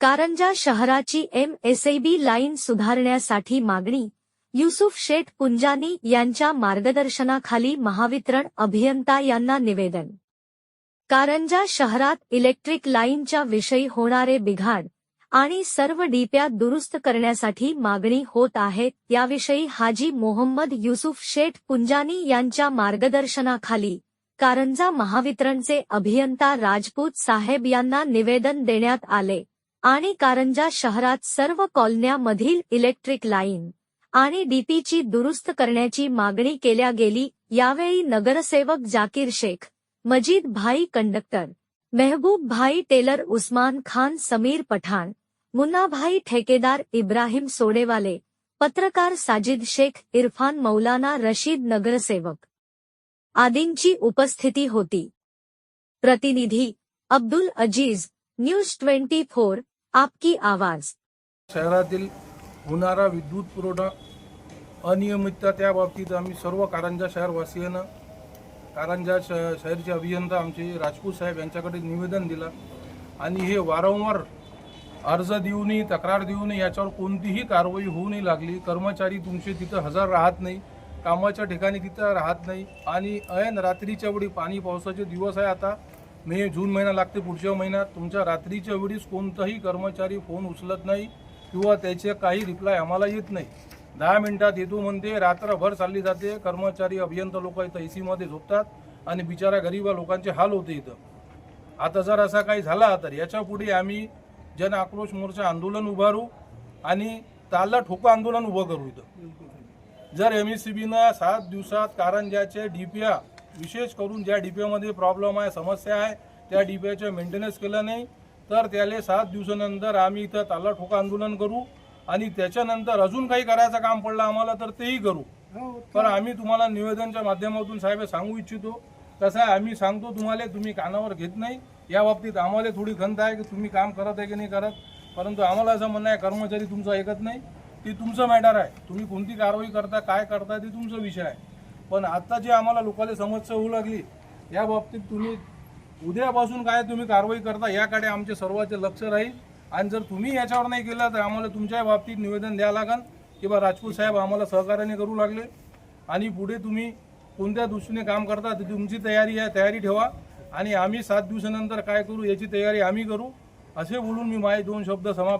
कारंजा शहराची एमएसएबी लाईन सुधारण्यासाठी मागणी युसुफ शेठ पुंजानी यांच्या मार्गदर्शनाखाली महावितरण अभियंता यांना निवेदन. कारंजा शहरात इलेक्ट्रिक लाईनच्या विषयी होणारे बिघाड आणि सर्व डीप्या दुरुस्त करण्यासाठी मागणी होत आहे याविषयी हाजी मोहम्मद युसुफ शेठ पुंजानी यांच्या मार्गदर्शनाखाली कारंजा महावितरणचे अभियंता राजपूत साहेब यांना निवेदन देण्यात आले. आणि कारंजा शहरात सर्व कॉलन्यामधील इलेक्ट्रिक लाईन आणि डीपीची दुरुस्त करण्याची मागणी केल्या गेली. यावेळी नगरसेवक जाकीर शेख मजीद भाई कंडक्टर मेहबूब भाई टेलर उस्मान खान समीर पठाण मुन्नाभाई ठेकेदार इब्राहिम सोडेवाले पत्रकार साजिद शेख इरफान मौलाना रशीद नगरसेवक आदींची उपस्थिती होती. प्रतिनिधी Abdul Aziz news twenty four आपकी आवाज। शहरातील होणारा विद्युत पुरवठा अनियमितता त्या बाबतीत आम्ही सर्व कारंजा शहरवासियांना कारंजा श शहरचे अभियंता आमचे राजपूत साहेब यांच्याकडे निवेदन दिलं आणि हे वारंवार अर्ज देऊनही तक्रार देऊनही याच्यावर कोणतीही कारवाई होऊ नाही लागली. कर्मचारी तुमचे तिथं हजर राहत नाही कामाच्या ठिकाणी तिथं राहत नाही आणि ऐन रात्रीच्या वेळी पाणी पावसाचे दिवस आहे आता. मे जून महिना लागते पुढच्या महिन्यात. तुमच्या रात्रीच्या वेळीस कोणताही कर्मचारी फोन उचलत नाही किंवा त्याचे काही रिप्लाय आम्हाला येत नाही. दहा मिनिटात येतो म्हणते रात्रभर चालली जाते. कर्मचारी अभियंता लोक इथं ए सीमध्ये झोपतात आणि बिचारा गरीब लोकांचे हाल होते इथं. आता जर असा काही झाला तर याच्यापुढे आम्ही जन आक्रोश मोर्चा आंदोलन उभारू आणि ताला ठोको आंदोलन उभं करू इथं. जर एम एस सी बीनं सात दिवसात कारंजाचे डीपीया विशेष करून ज्या डीपीयामध्ये प्रॉब्लेम आहे समस्या आहे त्या डीपीयाचे मेंटेनन्स केलं नाही तर त्याला सात दिवसानंतर आम्ही इथं ताला ठोका आंदोलन करू आणि त्याच्यानंतर अजून काही करायचं काम पडलं आम्हाला तर तेही करू. पण आम्ही तुम्हाला निवेदनच्या माध्यमातून साहेब सांगू इच्छितो. कसं आहे आम्ही सांगतो तुम्हाला तुम्ही कानावर घेत नाही. या बाबतीत आम्हाला थोडी खंत आहे की तुम्ही काम करत आहे की नाही करत. परंतु आम्हाला असं म्हणणं आहे कर्मचारी तुमचं ऐकत नाही. ते तुमचं मॅटर आहे. तुम्ही कोणती कारवाई करता काय करता ते तुमचा विषय आहे. पण आता जे आम्हाला लोकांना समस्या होऊ लागली या बाबतीत तुम्ही उद्यापासून काय तुम्ही कारवाई करता याकडे आमचे सर्वांचे लक्ष राहील. आणि जर तुम्ही याच्यावर नाही केलं तर आम्हाला तुमच्या बाबतीत निवेदन द्यावं लागेल की बा राजपूत साहेब आम्हाला सहकार्याने करू लागले. आणि पुढे तुम्ही कोणत्या दृष्टीने काम करता ती तुमची तयारी आहे तयारी ठेवा. आणि आम्ही सात दिवसानंतर काय करू याची तयारी आम्ही करू. असे बोलून मी माझे दोन शब्द समाप्त